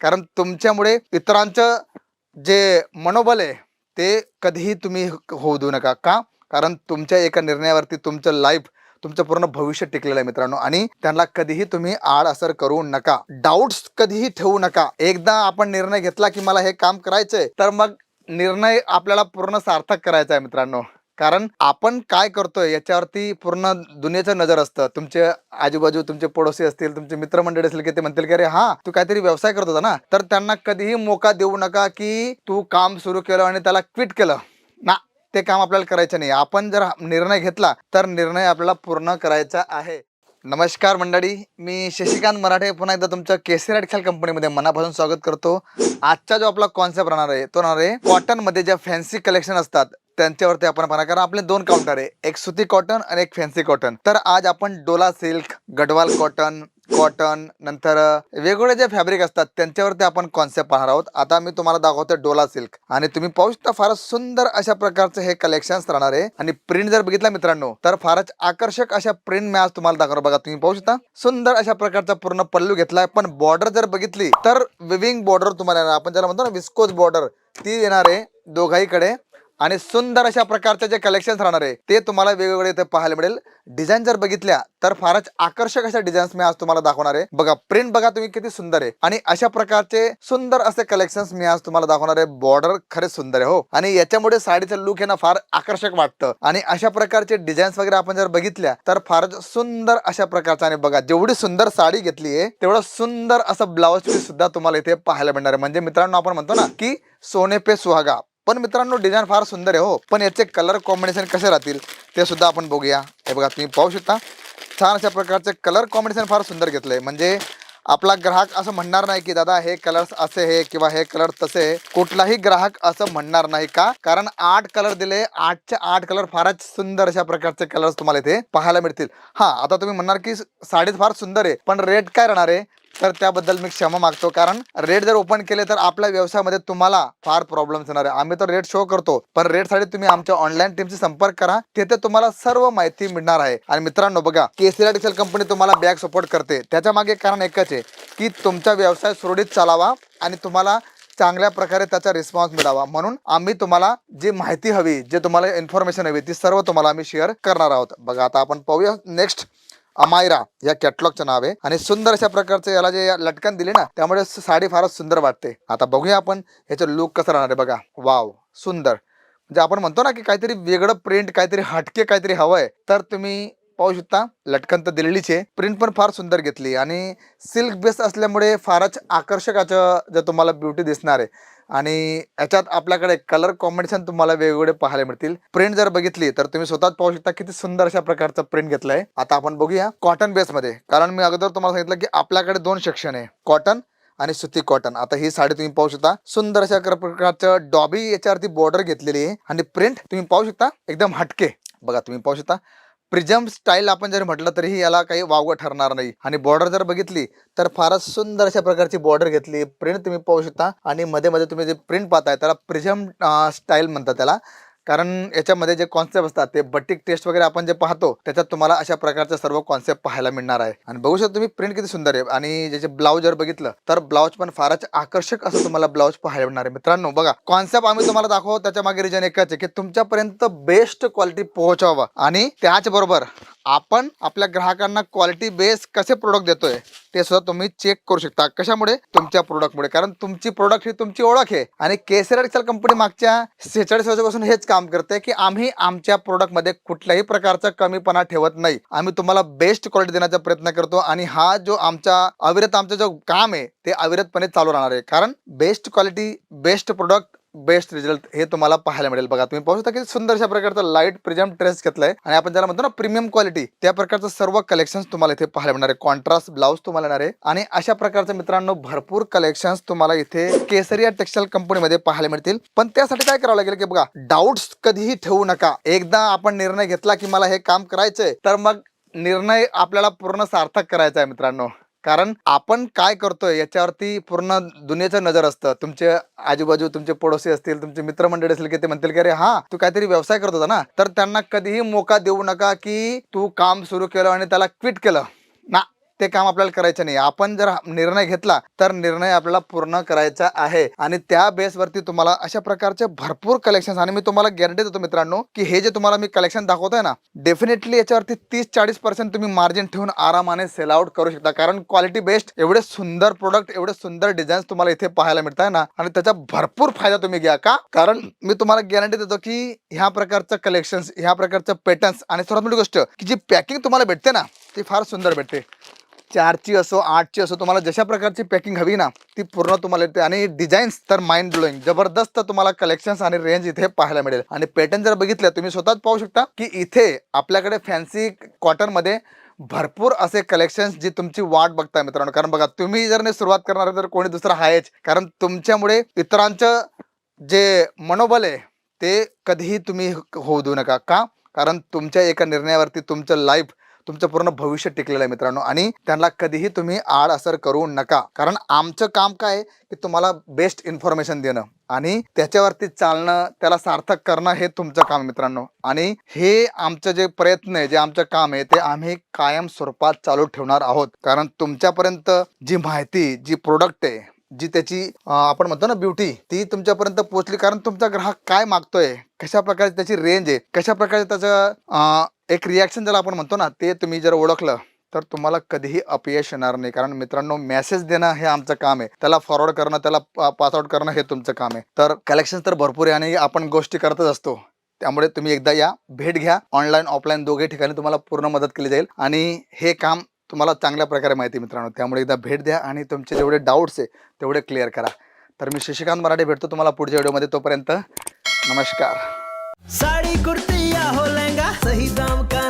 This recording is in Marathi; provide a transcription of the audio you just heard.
कारण तुमच्यामुळे इतरांचं जे मनोबल आहे ते कधीही तुम्ही होऊ देऊ नका. का? कारण तुमच्या एका निर्णयावरती तुमचं लाईफ तुमचं पूर्ण भविष्य टिकलेलं आहे मित्रांनो. आणि त्यांना कधीही तुम्ही आड असर करू नका. डाऊट्स कधीही ठेवू नका. एकदा आपण निर्णय घेतला की मला हे काम करायचंय तर मग निर्णय आपल्याला पूर्ण सार्थक करायचा आहे मित्रांनो. कारण आपण काय करतोय याच्यावरती पूर्ण दुनियेचं नजर असतं. तुमचे आजूबाजू तुमचे पडोसी असतील तुमचे मित्रमंडळी असतील की ते म्हणतील की अरे हा तू काहीतरी व्यवसाय करत होता ना? तर त्यांना कधीही मोका देऊ नका की तू काम सुरू केलं आणि त्याला क्विट केलं. ना ते काम आपल्याला करायचं नाही. आपण जर निर्णय घेतला तर निर्णय आपल्याला पूर्ण करायचा आहे. नमस्कार मंडळी मी शशिकांत मराठे. पुन्हा एकदा तुमच्या केसरी खेळ कंपनीमध्ये मनापासून स्वागत करतो. आजचा जो आपला कॉन्सेप्ट राहणार आहे तो राहणार आहे कॉटनमध्ये ज्या फॅन्सी कलेक्शन असतात त्यांच्यावरती आपण पाहणार. कारण आपले दोन काउंटर आहे. एक सुती कॉटन आणि एक फॅन्सी कॉटन तर आज आपण Dola silk Gadwal cotton cotton नंतर वेगवेगळे जे फॅब्रिक असतात त्यांच्यावरती आपण कॉन्सेप्ट पाहणार आहोत. आता मी तुम्हाला दाखवतो डोला सिल्क आणि तुम्ही पाहू शकता फारच सुंदर अशा प्रकारचे हे कलेक्शन राहणार आहे. आणि प्रिंट जर बघितला मित्रांनो तर फारच आकर्षक अशा प्रिंट मी आज तुम्हाला दाखवणार. बघा तुम्ही पाहू शकता. सुंदर अशा प्रकारचा पूर्ण पल्लू घेतलाय. पण बॉर्डर जर बघितली तर विविंग बॉर्डर तुम्हाला आपण ज्याला म्हणतो ना विस्कोज बॉर्डर ती येणार आहे दोघाईकडे. आणि सुंदर अशा प्रकारचे जे कलेक्शन्स राहणार आहे ते तुम्हाला वेगवेगळे इथे पाहायला मिळेल. डिझाईन जर बघितल्या तर फारच आकर्षक अशा डिझाईन्स मी आज तुम्हाला दाखवणार आहे. बघा प्रिंट बघा तुम्ही किती सुंदर आहे. आणि अशा प्रकारचे सुंदर असे कलेक्शन मी आज तुम्हाला दाखवणार आहे. बॉर्डर खरेच सुंदर आहे हो. आणि याच्यामुळे साडीचं लुक हे ना फार आकर्षक वाटतं. आणि अशा प्रकारचे डिझाईन्स वगैरे आपण जर बघितल्या तर फारच सुंदर अशा प्रकारचा आणि बघा जेवढी सुंदर साडी घेतली आहे तेवढं सुंदर असं ब्लाऊज पीस सुद्धा तुम्हाला इथे पाहायला मिळणार आहे. म्हणजे मित्रांनो आपण म्हणतो ना की सोने पे सुहागा. पण मित्रांनो डिझाईन फार सुंदर आहे हो. पण याचे कलर कॉम्बिनेशन कसे राहतील ते सुद्धा आपण बघूया. हे बघा तुम्ही पाहू शकता. छान अशा प्रकारचे कलर कॉम्बिनेशन फार सुंदर घेतलंय. म्हणजे आपला ग्राहक असं म्हणणार नाही की दादा हे कलर्स असे हे किंवा हे कलर तसे हे. कुठलाही ग्राहक असं म्हणणार नाही का? कारण आठ कलर दिले आठचे आठ कलर फारच सुंदर अशा प्रकारचे कलर्स तुम्हाला इथे पाहायला मिळतील. हा आता तुम्ही म्हणणार की साडीच फार सुंदर आहे पण रेट काय राहणार आहे? तर त्याबद्दल मी क्षमा मागतो कारण रेट जर ओपन केले तर आपल्या व्यवसायामध्ये तुम्हाला फार प्रॉब्लेम्स येणार आहे. आम्ही तर रेट शो करतो पण रेटसाठी तुम्ही आमच्या ऑनलाईन टीमशी संपर्क करा. तिथे तुम्हाला सर्व माहिती मिळणार आहे. आणि मित्रांनो बघा केसीआर डिसेल कंपनी तुम्हाला बॅग सपोर्ट करते. त्याच्यामागे कारण एकच आहे की तुमचा व्यवसाय सुरळीत चालावा आणि तुम्हाला चांगल्या प्रकारे त्याचा रिस्पॉन्स मिळावा. म्हणून आम्ही तुम्हाला जी माहिती हवी जे तुम्हाला इन्फॉर्मेशन हवी ती सर्व तुम्हाला आम्ही शेअर करणार आहोत. बघा आता आपण पाहूया नेक्स्ट अमायरा या कॅटलॉगचं नाव. आहे आणि सुंदर अशा प्रकारचं याला जे लटकन दिले ना त्यामुळे साडी फारच सुंदर वाटते. आता बघूया आपण ह्याचं लुक कसं राहणार आहे बघा. वाव सुंदर. म्हणजे आपण म्हणतो ना की काहीतरी वेगळं प्रिंट काहीतरी हटके काहीतरी हवंय. तर तुम्ही पाहू शकता लटकन तर दिलेलीच आहे. प्रिंट पण फार सुंदर घेतली. आणि सिल्क बेस असल्यामुळे फारच आकर्षकाचं जर तुम्हाला ब्युटी दिसणार आहे आणि याच्यात आपल्याकडे कलर कॉम्बिनेशन तुम्हाला वेगवेगळे पाहायला मिळतील. प्रिंट जर बघितली तर तुम्ही स्वतःच पाहू शकता किती सुंदर अशा प्रकारचं प्रिंट घेतलंय. आता आपण बघूया कॉटन बेसमध्ये कारण मी अगोदर तुम्हाला सांगितलं की आपल्याकडे दोन सेक्शन आहे कॉटन आणि सुती कॉटन आता ही साडी तुम्ही पाहू शकता. सुंदर अशा प्रकारचं डॉबी याच्यावरती बॉर्डर घेतलेली आहे. आणि प्रिंट तुम्ही पाहू शकता एकदम हटके. बघा तुम्ही पाहू शकता. प्रिझम स्टाईल आपण जर म्हटलं तरीही याला काही वावगं ठरणार नाही. आणि बॉर्डर जर बघितली तर फारच सुंदर अशा प्रकारची बॉर्डर घेतली. प्रिंट तुम्ही पाहू शकता. आणि मध्ये मध्ये तुम्ही जे प्रिंट पाहताय त्याला प्रिझम स्टाईल म्हणतात त्याला. कारण याच्यामध्ये जे कॉन्सेप्ट असतात ते बटिक टेस्ट वगैरे आपण जे पाहतो त्याच्यात तुम्हाला अशा प्रकारचे सर्व कॉन्सेप्ट पाहायला मिळणार आहे. आणि बघू शकता तुम्ही प्रिंट किती सुंदर आहे. आणि ज्याचे ब्लाऊज जर बघितलं तर ब्लाऊज पण फारच आकर्षक असं तुम्हाला ब्लाऊज पाहायला मिळणार आहे. मित्रांनो बघा कॉन्सेप्ट आम्ही तुम्हाला दाखवू त्याच्यामागे रिजन एकच आहे की तुमच्यापर्यंत बेस्ट क्वालिटी पोहोचवावं आणि त्याचबरोबर आपण आपल्या ग्राहकांना क्वालिटी बेस कसे प्रोडक्ट देतोय ते सुद्धा तुम्ही चेक करू शकता. कशामुळे? तुमच्या प्रोडक्टमुळे कारण तुमची प्रोडक्ट ही तुमची ओळख आहे. आणि केसर एक्सेल कंपनी मागच्या सेहेचाळीस वर्षापासून हेच काम करते की आम्ही आमच्या प्रोडक्टमध्ये कुठल्याही प्रकारचा कमीपणा ठेवत नाही. आम्ही तुम्हाला बेस्ट क्वालिटी देण्याचा प्रयत्न करतो आणि हा जो आमचा अविरत आमचं जो काम आहे ते अविरतपणे चालू राहणार आहे. कारण best quality best product best result हे तुम्हाला पाहायला मिळेल. बघा तुम्ही पाहू शकता की सुंदर अशा प्रकारचा लाइट प्रिझम ड्रेस घेतलाय. आणि आपण ज्याला म्हणतो ना प्रीमियम क्वालिटी त्या प्रकारचं सर्व कलेक्शन तुम्हाला इथे पाहायला मिळणार आहे. कॉन्ट्रास्ट ब्लाऊज तुम्हाला येणार आहे. आणि अशा प्रकारचं मित्रांनो भरपूर कलेक्शन तुम्हाला इथे केसरिया टेक्स्टाईल कंपनीमध्ये पाहायला मिळतील. पण त्यासाठी काय करावं लागेल की बघा डाऊट्स कधीही ठेवू नका. एकदा आपण निर्णय घेतला की मला हे काम करायचंय तर मग निर्णय आपल्याला पूर्ण सार्थक करायचा आहे मित्रांनो. कारण आपण काय करतोय याच्यावरती पूर्ण दुनियेचं नजर असतं. तुमचे आजूबाजू तुमचे पडोसी असतील तुमचे मित्रमंडळी असतील की ते म्हणतील की अरे हा तू काहीतरी व्यवसाय करत होता ना? तर त्यांना कधीही मोका देऊ नका की तू काम सुरू केलं आणि त्याला क्विट केलं. ना ते काम आपल्याला करायचं नाही. आपण जर निर्णय घेतला तर निर्णय आपल्याला पूर्ण करायचा आहे. आणि त्या बेसवरती तुम्हाला अशा प्रकारचे भरपूर कलेक्शन आणि मी तुम्हाला गॅरंटी देतो मित्रांनो की हे जे तुम्हाला मी कलेक्शन दाखवतोय ना डेफिनेटली याच्यावरती तीस चाळीस पर्सेंट तुम्ही मार्जिन ठेवून आरामाने सेल आउट करू शकता. कारण क्वालिटी बेस्ट एवढे सुंदर प्रोडक्ट एवढे सुंदर डिझाईन्स तुम्हाला इथे पाहायला मिळत आहे ना आणि त्याचा भरपूर फायदा तुम्ही घ्या का? कारण मी तुम्हाला गॅरंटी देतो की ह्या प्रकारचं कलेक्शन ह्या प्रकारचं पॅटर्न्स आणि सर्वात मोठी गोष्ट की जी पॅकिंग तुम्हाला भेटते ना ती फार सुंदर भेटते. चारची असो आठची असो तुम्हाला जशा प्रकारची पॅकिंग हवी ना ती पूर्ण तुम्हाला येते. आणि डिझाईन्स तर माइंड ब्लोईंग जबरदस्त तुम्हाला कलेक्शन्स आणि रेंज इथे पाहायला मिळेल. आणि पॅटर्न जर बघितलं तुम्ही स्वतःच पाहू शकता की इथे आपल्याकडे फॅन्सी कॉटनमध्ये भरपूर असे कलेक्शन्स जी तुमची वाट बघताय मित्रांनो. कारण बघा तुम्ही जर नाही सुरुवात करणार आहे तर कोणी दुसरं आहेच. कारण तुमच्यामुळे इतरांचं जे मनोबल आहे ते कधीही तुम्ही होऊ देऊ नका. का? कारण तुमच्या एका निर्णयावरती तुमचं लाईफ तुमचं पूर्ण भविष्य टिकलेलं आहे मित्रांनो. आणि त्यांना कधीही तुम्ही आड असर करू नका. कारण आमचं काम काय आहे? की तुम्हाला बेस्ट इन्फॉर्मेशन देणं. आणि त्याच्यावरती चालणं त्याला सार्थक करणं हे तुमचं काम मित्रांनो. आणि हे आमचं जे प्रयत्न आहे जे आमचं काम आहे ते आम्ही कायम स्वरूपात चालू ठेवणार आहोत. कारण तुमच्यापर्यंत जी माहिती जी प्रोडक्ट आहे जी त्याची आपण म्हणतो ना ब्युटी ती तुमच्यापर्यंत पोहोचली. कारण तुमचा ग्राहक काय मागतोय? कशा प्रकारे त्याची रेंज आहे? कशा प्रकारे त्याचं एक रिॲक्शन ज्याला आपण म्हणतो ना ते तुम्ही जर ओळखलं तर तुम्हाला कधीही अपयश येणार नाही. कारण मित्रांनो मेसेज देणं हे आमचं काम आहे. त्याला फॉरवर्ड करणं त्याला पासआउट करणं हे तुमचं काम आहे. तर कलेक्शन तर भरपूर आहे आणि आपण गोष्टी करतच असतो. त्यामुळे तुम्ही एकदा या भेट घ्या. ऑनलाईन ऑफलाईन दोघे ठिकाणी तुम्हाला पूर्ण मदत केली जाईल. आणि हे काम तुम्हाला चांगल्या प्रकारे माहिती आहे मित्रांनो. त्यामुळे एकदा भेट द्या आणि तुमचे जेवढे डाऊट्स आहे तेवढे क्लिअर करा. तर मी शशिकांत मराठे भेटतो तुम्हाला पुढच्या व्हिडिओमध्ये तोपर्यंत नमस्कार. साड़ी कुर्ती या सही दाम का